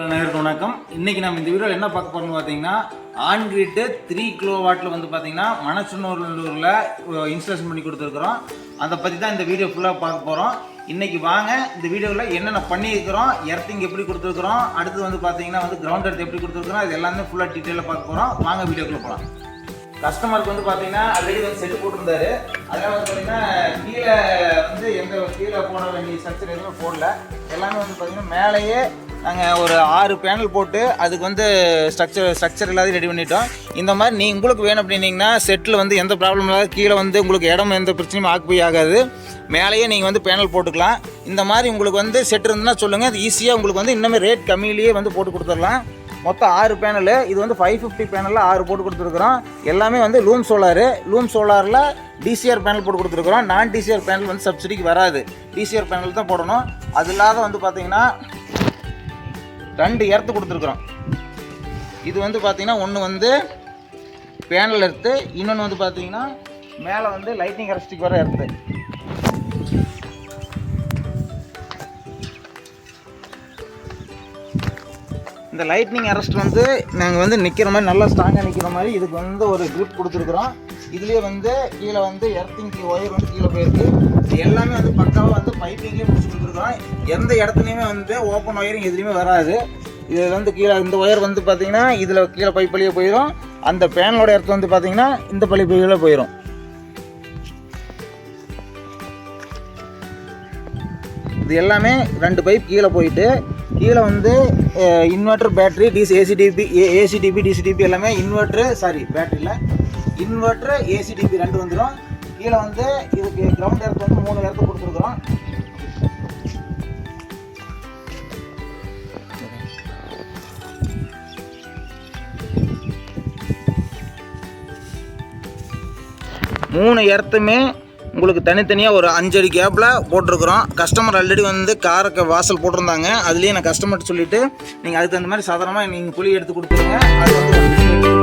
நேருக்கு வணக்கம். இன்னைக்கு நம்ம இந்த வீடியோவில் என்ன பார்க்க போகிறோம்னு பார்த்தீங்கன்னா ஆன் கிரிட்டு த்ரீ கிலோ வாட்டில் வந்து பார்த்தீங்கன்னா மணச்சனூரில் இன்ஸ்டாலேஷன் பண்ணி கொடுத்துருக்குறோம். அதை பற்றி தான் இந்த வீடியோ ஃபுல்லாக பார்க்க போகிறோம் இன்றைக்கி வாங்க இந்த வீடியோவில் என்னென்ன பண்ணியிருக்கிறோம் எர்த்திங் எப்படி கொடுத்துருக்குறோம் அடுத்து வந்து பார்த்தீங்கன்னா வந்து கிரவுண்ட் எடுத்து எப்படி கொடுத்துருக்குறோம் இது எல்லாமே ஃபுல்லாக டீட்டெயிலாக பார்க்க போகிறோம் வாங்க வீடியோக்குள்ளே போகலாம் கஸ்டமருக்கு வந்து பார்த்தீங்கன்னா ஆல்ரெடி வந்து செட்டு போட்டிருந்தாரு. அதனால் வந்து பார்த்தீங்கன்னா கீழே வந்து எந்த கீழே போட வேண்டிய ஸ்ட்ரக்சர் எதுவுமே போடல. எல்லாமே வந்து பார்த்தீங்கன்னா மேலேயே நாங்கள் ஒரு ஆறு பேனல் போட்டு அதுக்கு வந்து ஸ்ட்ரக்சர் ஸ்ட்ரக்சர் எல்லாத்தையும் ரெடி பண்ணிட்டோம். இந்த மாதிரி நீ உங்களுக்கு வேணும் அப்படின்னீங்கன்னா செட்டில் வந்து எந்த ப்ராப்ளம் இல்லாத கீழே வந்து உங்களுக்கு இடம் எந்த பிரச்சனையும் ஆக்குப்பை ஆகாது. மேலேயே நீங்கள் வந்து பேனல் போட்டுக்கலாம். இந்த மாதிரி உங்களுக்கு வந்து செட் இருந்துன்னா சொல்லுங்கள் அது ஈஸியாக உங்களுக்கு வந்து இன்னுமே ரேட் கம்மியிலேயே வந்து போட்டு கொடுத்துடலாம். மொத்தம் ஆறு பேனலு இது வந்து ஃபைவ் ஃபிஃப்டி பேனலில் ஆறு போட்டு கொடுத்துருக்குறோம். எல்லாமே வந்து லூம் சோலாரு லூம் சோலாரில் டிசிஆர் பேனல் போட்டு கொடுத்துருக்குறோம். நான் டிசிஆர் பேனல் வந்து சப்சிடிக்கு வராது. டிசிஆர் பேனல் தான் போடணும். அது இல்லாத வந்து பார்த்தீங்கன்னா ரெண்டு எர்த்து கொடுத்துருக்குறோம். இது வந்து பார்த்திங்கன்னா ஒன்று வந்து பேனல் எர்த்து இன்னொன்று வந்து பார்த்திங்கன்னா மேலே வந்து லைட்டிங் அரஸ்டிக் வர எர்த்து. இந்த லைட்னிங் அரெஸ்ட் வந்து நாங்கள் வந்து நிற்கிற மாதிரி நல்லா ஸ்ட்ராங்காக நிற்கிற மாதிரி இதுக்கு வந்து ஒரு க்ரிப் கொடுத்துருக்குறோம். இதுலேயே வந்து கீழே வந்து எர்த்திங் ஒயர் வந்து கீழே போயிருக்கு. எல்லாமே வந்து பக்காவாக வந்து பைப்பிங்லேயே எந்த இடத்துலையுமே வந்து ஓப்பன் ஒயரிங் எதுலேயுமே வராது. இது வந்து கீழே இந்த ஒயர் வந்து பார்த்தீங்கன்னா இதில் கீழே பைப் வழியே போயிடும் அந்த பேனலோட இடத்துல வந்து பார்த்தீங்கன்னா இந்த பைப் வழியில போயிடும் இது எல்லாமே ரெண்டு பைப் கீழே போயிட்டு கீழே வந்து inverter battery DC ACDB ACDB DCDB எல்லாமே இன்வெர்ட்ரு சாரி பேட்டரியில் இன்வெர்ட்ரு ஏசிடிபி ரெண்டு வந்துடும் கீழே வந்து இதுக்கு கிரவுண்ட் இடத்துல வந்து மூணு எர்த்து கொடுத்துருக்குறோம். மூணு இடத்துமே உங்களுக்கு தனித்தனியாக ஒரு அஞ்சடி கேப்பில் போட்டிருக்கிறோம். கஸ்டமர் ஆல்ரெடி வந்து காருக்கு வாசல் போட்டிருந்தாங்க. அதுலேயே நான் கஸ்டமர்கிட்ட சொல்லிவிட்டு நீங்கள் அதுக்கு தகுந்த மாதிரி சாதாரணமாக நீங்கள் குழி எடுத்து கொடுத்துருங்க அது வந்து